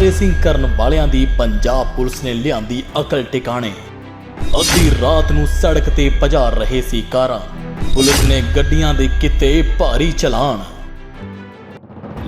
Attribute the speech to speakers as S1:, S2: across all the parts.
S1: Racing ਕਰਨ ਵਾਲਿਆਂ ਦੀ Punjab police ਨੇ ਲਿਆਂਦੀ ਅਕਲ ਟਿਕਾਣੇ। ਅੱਧੀ ਰਾਤ ਨੂੰ ਸੜਕ ਤੇ ਭਜਾ ਰਹੇ ਸੀ ਕਾਰਾਂ। ਪੁਲਿਸ ਨੇ ਗੱਡੀਆਂ ਦੇ ਕਿਤੇ ਭਾਰੀ ਚਲਾਨ।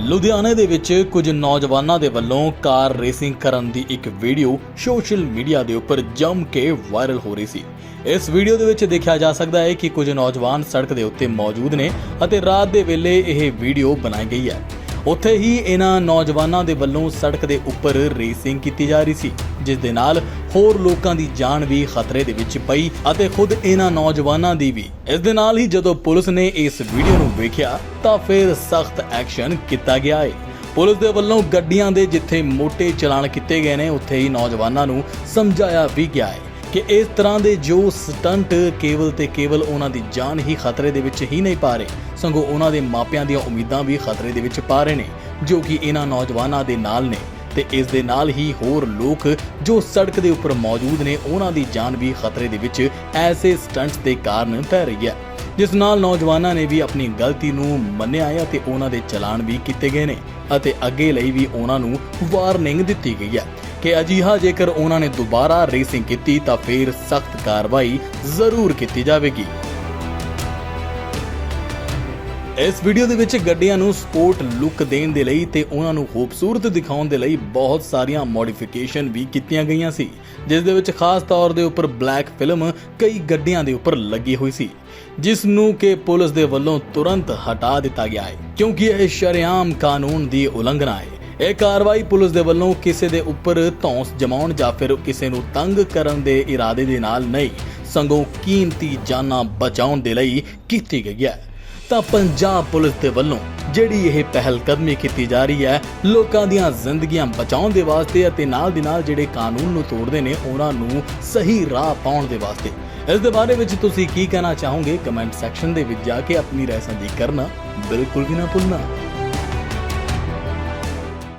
S1: ਲੁਧਿਆਣੇ ਦੇ ਵਿੱਚ ਕੁਝ ਨੌਜਵਾਨਾਂ ਦੇ ਵੱਲੋਂ ਕਾਰ ਰੇਸਿੰਗ ਕਰਨ ਦੀ ਇੱਕ ਵੀਡੀਓ ਸੋਸ਼ਲ ਮੀਡੀਆ ਦੇ ਉੱਪਰ ਜੰਮ ਕੇ ਵਾਇਰਲ ਹੋ ਰਹੀ ਸੀ। ਇਸ ਵੀਡੀਓ ਦੇ ਵਿੱਚ ਦੇਖਿਆ ਜਾ ਸਕਦਾ ਹੈ ਕਿ ਕੁਝ ਨੌਜਵਾਨ ਸੜਕ ਦੇ ਉੱਤੇ ਮੌਜੂਦ ਨੇ ਅਤੇ ਰਾਤ ਦੇ ਵੇਲੇ ਇਹ ਵੀਡੀਓ ਬਣਾਈ ਗਈ ਹੈ। ਉੱਥੇ ਹੀ ਇਹਨਾਂ ਨੌਜਵਾਨਾਂ ਦੇ ਵੱਲੋਂ ਸੜਕ ਦੇ ਉੱਪਰ ਰੇਸਿੰਗ ਕੀਤੀ ਜਾ ਰਹੀ ਸੀ, ਜਿਸ ਦੇ ਨਾਲ ਹੋਰ ਲੋਕਾਂ ਦੀ ਜਾਨ ਵੀ ਖਤਰੇ ਦੇ ਵਿੱਚ ਪਈ ਅਤੇ ਖੁਦ ਇਹਨਾਂ ਨੌਜਵਾਨਾਂ ਦੀ ਵੀ। ਇਸ ਦੇ ਨਾਲ ਹੀ ਜਦੋਂ ਪੁਲਿਸ ਨੇ ਇਸ ਵੀਡੀਓ ਨੂੰ ਵੇਖਿਆ, ਤਾਂ ਫਿਰ ਸਖਤ ਐਕਸ਼ਨ ਕੀਤਾ ਗਿਆ ਹੈ ਪੁਲਿਸ ਦੇ ਵੱਲੋਂ ਗੱਡੀਆਂ ਦੇ ਜਿੱਥੇ ਮੋٹے ਚਲਾਨ ਕੀਤੇ ਗਏ ਨੇ, ਉੱਥੇ ਹੀ ਨੌਜਵਾਨਾਂ ਨੂੰ ਸਮਝਾਇਆ ਵੀ ਗਿਆ ਹੈ ਕਿ ਇਸ ਤਰ੍ਹਾਂ ਦੇ ਜੋ ਸਟੰਟ ਕੇਵਲ ਤੇ ਕੇਵਲ ਉਹਨਾਂ ਦੀ ਜਾਨ ਹੀ ਖਤਰੇ ਦੇ ਵਿੱਚ ਹੀ ਨਹੀਂ ਪਾ ਰਹੇ, ਸਗੋਂ ਉਹਨਾਂ ਦੇ ਮਾਪਿਆਂ ਦੀਆਂ ਉਮੀਦਾਂ ਵੀ ਖਤਰੇ ਦੇ ਵਿੱਚ ਪਾ ਰਹੇ ਨੇ, ਜੋ ਕਿ ਇਹਨਾਂ ਨੌਜਵਾਨਾਂ ਦੇ ਨਾਲ ਨੇ ਤੇ ਇਸ ਦੇ ਨਾਲ ਹੀ ਹੋਰ ਲੋਕ ਜੋ ਸੜਕ ਦੇ ਉੱਪਰ ਮੌਜੂਦ ਨੇ, ਉਹਨਾਂ ਦੀ ਜਾਨ ਵੀ ਖਤਰੇ ਦੇ ਵਿੱਚ ਐਸੇ ਸਟੰਟਸ ਦੇ ਕਾਰਨ ਪੈ ਰਹੀ ਹੈ। ਜਿਸ ਨਾਲ ਨੌਜਵਾਨਾਂ ਨੇ ਵੀ ਆਪਣੀ ਗਲਤੀ ਨੂੰ ਮੰਨਿਆ ਹੈ ਅਤੇ ਉਹਨਾਂ ਦੇ ਚਲਾਨ ਵੀ ਕੀਤੇ ਗਏ ਨੇ ਅਤੇ ਅੱਗੇ ਲਈ ਵੀ ਉਹਨਾਂ ਨੂੰ ਵਾਰਨਿੰਗ ਦਿੱਤੀ ਗਈ ਹੈ। ਕਿ ਅਜਿਹਾ ਜੇਕਰ ਉਹਨਾਂ ਨੇ ਦੁਬਾਰਾ ਰੇਸਿੰਗ ਕੀਤੀ ਤਾਂ ਫਿਰ ਸਖਤ ਕਾਰਵਾਈ ਜ਼ਰੂਰ ਕੀਤੀ ਜਾਵੇਗੀ। ਇਸ ਵੀਡੀਓ ਦੇ ਵਿੱਚ ਗੱਡੀਆਂ ਨੂੰ ਸਪੋਰਟ ਲੁੱਕ ਦੇਣ ਦੇ ਲਈ ਤੇ ਉਹਨਾਂ ਨੂੰ ਖੂਬਸੂਰਤ ਦਿਖਾਉਣ ਦੇ ਲਈ ਬਹੁਤ ਸਾਰੀਆਂ ਮੋਡੀਫਿਕੇਸ਼ਨ ਵੀ ਕੀਤੀਆਂ ਗਈਆਂ ਸੀ, ਜਿਸ ਦੇ ਵਿੱਚ ਖਾਸ ਤੌਰ ਦੇ ਉੱਪਰ ਬਲੈਕ ਫਿਲਮ ਕਈ ਗੱਡੀਆਂ ਦੇ ਉੱਪਰ ਲੱਗੀ ਹੋਈ ਸੀ, ਜਿਸ ਨੂੰ ਕਿ ਪੁਲਿਸ ਦੇ ਵੱਲੋਂ ਤੁਰੰਤ ਹਟਾ ਦਿੱਤਾ ਗਿਆ ਹੈ, ਕਿਉਂਕਿ ਇਹ ਸ਼ਰੇਆਮ ਕਾਨੂੰਨ ਦੀ ਉਲੰਘਣਾ ਹੈ। ਇਹ ਕਾਰਵਾਈ ਪੁਲਿਸ ਦੇ ਵੱਲੋਂ ਕਿਸੇ ਦੇ ਉੱਪਰ ਧੌਂਸ ਜਮਾਉਣ ਜਾਂ ਫਿਰ ਕਿਸੇ ਨੂੰ ਤੰਗ ਕਰਨ ਦੇ ਇਰਾਦੇ ਦੇ ਨਾਲ ਨਹੀਂ, ਸੰਗੋਂ ਕੀਮਤੀ ਜਾਨਾਂ ਬਚਾਉਣ ਦੇ ਲਈ ਕੀਤੀ ਗਈ ਹੈ। ਤਾਂ ਪੰਜਾਬ ਪੁਲਿਸ ਦੇ ਵੱਲੋਂ ਜਿਹੜੀ ਇਹ ਪਹਿਲ ਕਦਮੀ ਕੀਤੀ ਜਾ ਰਹੀ ਹੈ, ਲੋਕਾਂ ਦੀਆਂ ਜ਼ਿੰਦਗੀਆਂ ਬਚਾਉਣ ਦੇ ਵਾਸਤੇ ਅਤੇ ਨਾਲ ਦੀ ਨਾਲ ਜਿਹੜੇ ਕਾਨੂੰਨ ਨੂੰ ਤੋੜਦੇ ਨੇ, ਉਹਨਾਂ ਨੂੰ ਸਹੀ ਰਾਹ ਪਾਉਣ ਦੇ ਵਾਸਤੇ। ਇਸ ਦੇ ਬਾਰੇ ਵਿੱਚ ਤੁਸੀਂ ਕੀ ਕਹਿਣਾ ਚਾਹੋਗੇ? ਕਮੈਂਟ ਸੈਕਸ਼ਨ ਦੇ ਵਿੱਚ ਜਾ ਕੇ ਆਪਣੀ ਰਾਏ ਸਾਂਝੀ ਕਰਨਾ ਬਿਲਕੁਲ ਵੀ ਨਾ ਭੁੱਲਣਾ।